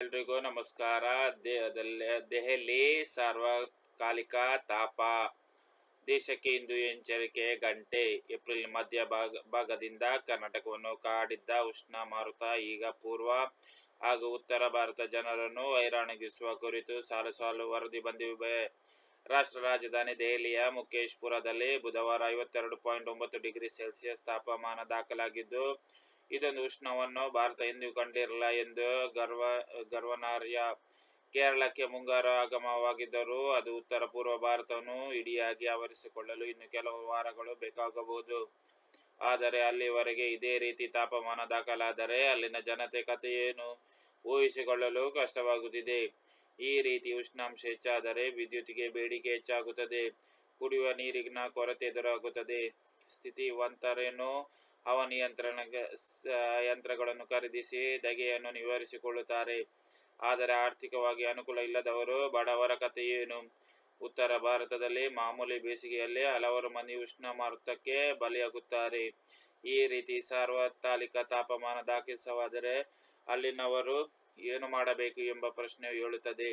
ಎಲ್ರಿಗೂ ನಮಸ್ಕಾರ. ದೇಹದಲ್ಲಿ, ದೆಹಲಿ ಸಾರ್ವಕಾಲಿಕ ತಾಪ. ದೇಶಕ್ಕೆ ಇಂದು ಎಚ್ಚರಿಕೆ ಗಂಟೆ. ಏಪ್ರಿಲ್ ಮಧ್ಯ ಭಾಗ, ಭಾಗದಿಂದ ಕರ್ನಾಟಕವನ್ನು ಕಾಡಿದ್ದ ಉಷ್ಣ ಮಾರುತ ಈಗ ಪೂರ್ವ ಹಾಗೂ ಉತ್ತರ ಭಾರತ ಜನರನ್ನು ಹೈರಾಣಗಿಸುವ ಕುರಿತು ಸಾಲು ಸಾಲು ವರದಿ ಬಂದಿವೆ. ರಾಷ್ಟ್ರ ರಾಜಧಾನಿ ದೆಹಲಿಯ ಮುಖೇಶ್ಪುರದಲ್ಲಿ ಬುಧವಾರ ಐವತ್ತೆರಡು ಪಾಯಿಂಟ್ ಒಂಬತ್ತು ಡಿಗ್ರಿ ಸೆಲ್ಸಿಯಸ್ ತಾಪಮಾನ ದಾಖಲಾಗಿದ್ದು ಇದೊಂದು ಉಷ್ಣವನ್ನು ಭಾರತ ಎಂದೂ ಕಂಡಿರಲ್ಲ ಎಂದು ಗರ್ವ, ಗರ್ವನಾರ್ಯ ಕೇರಳಕ್ಕೆ ಮುಂಗಾರು ಆಗಮವಾಗಿದ್ದರೂ ಅದು ಉತ್ತರ ಪೂರ್ವ ಭಾರತವನ್ನು ಇಡಿಯಾಗಿ ಆವರಿಸಿಕೊಳ್ಳಲು ಇನ್ನು ಕೆಲವು ವಾರಗಳು ಬೇಕಾಗಬಹುದು. ಆದರೆ ಅಲ್ಲಿವರೆಗೆ ಇದೇ ರೀತಿ ತಾಪಮಾನ ದಾಖಲಾದರೆ ಅಲ್ಲಿನ ಜನತೆ ಕಥೆಯೇನು ಊಹಿಸಿಕೊಳ್ಳಲು ಕಷ್ಟವಾಗುತ್ತಿದೆ. ಈ ರೀತಿ ಉಷ್ಣಾಂಶ ಹೆಚ್ಚಾದರೆ ವಿದ್ಯುತ್ಗೆ ಬೇಡಿಕೆ ಹೆಚ್ಚಾಗುತ್ತದೆ. ಕುಡಿಯುವ ನೀರಿನ ಕೊರತೆ ಎದುರಾಗುತ್ತದೆ. ಸ್ಥಿತಿವಂತರೇನು? ಹವಾನಿಯಂತ್ರಣ ಯಂತ್ರಗಳನ್ನು ಖರೀದಿಸಿ ಧಗೆಯನ್ನು ನಿವಾರಿಸಿಕೊಳ್ಳುತ್ತಾರೆ. ಆದರೆ ಆರ್ಥಿಕವಾಗಿ ಅನುಕೂಲ ಇಲ್ಲದವರು ಬಡವರ ಕಥೆಯೇನು ಉತ್ತರ ಭಾರತದಲ್ಲಿ ಮಾಮೂಲಿ ಬೇಸಿಗೆಯಲ್ಲಿ ಹಲವಾರು ಮಂದಿ ಉಷ್ಣ ಮಾರುತಕ್ಕೆ ಬಲಿಯಾಗುತ್ತಾರೆ. ಈ ರೀತಿ ಸಾರ್ವಕಾಲಿಕ ತಾಪಮಾನ ದಾಖಲಿಸವಾದರೆ ಅಲ್ಲಿನವರು ಏನು ಮಾಡಬೇಕು ಎಂಬ ಪ್ರಶ್ನೆ ಹೇಳುತ್ತದೆ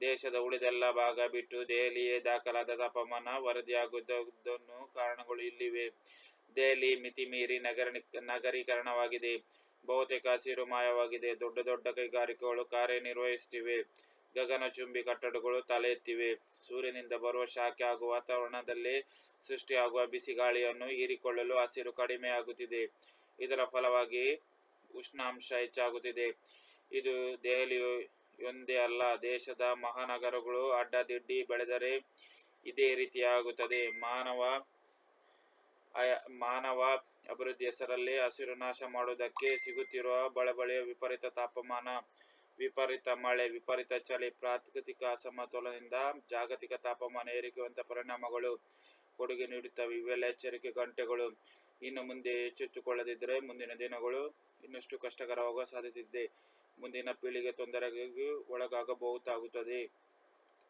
ದೇಶದ ಉಳಿದೆಲ್ಲ ಭಾಗ ಬಿಟ್ಟು ದೆಹಲಿಯೇ ದಾಖಲಾದ ತಾಪಮಾನ ವರದಿಯಾಗುವುದನ್ನು ಕಾರಣಗಳು ಇಲ್ಲಿವೆ. ದೆಹಲಿ ಮಿತಿಮೀರಿ ನಗರ ನಗರೀಕರಣವಾಗಿದೆ. ಬಹುತೇಕ ಹಸಿರು ಮಾಯವಾಗಿದೆ. ದೊಡ್ಡ ದೊಡ್ಡ ಕೈಗಾರಿಕೆಗಳು ಕಾರ್ಯನಿರ್ವಹಿಸುತ್ತಿವೆ. ಗಗನಚುಂಬಿ ಕಟ್ಟಡಗಳು ತಲೆ ಎತ್ತಿವೆ ಸೂರ್ಯನಿಂದ ಬರುವ ಶಾಖೆ ಹಾಗೂ ವಾತಾವರಣದಲ್ಲಿ ಸೃಷ್ಟಿಯಾಗುವ ಬಿಸಿ ಗಾಳಿಯನ್ನು ಹೀರಿಕೊಳ್ಳಲು ಹಸಿರು ಕಡಿಮೆಯಾಗುತ್ತಿದೆ. ಇದರ ಫಲವಾಗಿ ಉಷ್ಣಾಂಶ ಹೆಚ್ಚಾಗುತ್ತಿದೆ. ಇದು ದೆಹಲಿಯು ಒಂದೇ ಅಲ್ಲ, ದೇಶದ ಮಹಾನಗರಗಳು ಅಡ್ಡದಿಡ್ಡಿ ಬೆಳೆದರೆ ಇದೇ ರೀತಿಯಾಗುತ್ತದೆ. ಮಾನವ ಮಾನವ ಅಭಿವೃದ್ಧಿ ಹೆಸರಲ್ಲಿ ಹಸಿರು ನಾಶ ಮಾಡುವುದಕ್ಕೆ ಸಿಗುತ್ತಿರುವ ಬಳಬಳಿಯ ವಿಪರೀತ ತಾಪಮಾನ, ವಿಪರೀತ ಮಳೆ, ವಿಪರೀತ ಚಳಿ, ಪ್ರಾಕೃತಿಕ ಅಸಮತೋಲನದಿಂದ ಜಾಗತಿಕ ತಾಪಮಾನ ಏರಿಕೆಯುವಂಥ ಪರಿಣಾಮಗಳು ಕೊಡುಗೆ ನೀಡುತ್ತವೆ. ಇವೆಲ್ಲ ಎಚ್ಚರಿಕೆ ಗಂಟೆಗಳು. ಇನ್ನು ಮುಂದೆ ಎಚ್ಚೆತ್ತುಕೊಳ್ಳದಿದ್ದರೆ ಮುಂದಿನ ದಿನಗಳು ಇನ್ನಷ್ಟು ಕಷ್ಟಕರವಾಗುವ ಸಾಧ್ಯತೆ ಇದೆ. ಮುಂದಿನ ಪೀಳಿಗೆ ತೊಂದರೆಗೂ ಒಳಗಾಗಬಹುದಾಗುತ್ತದೆ.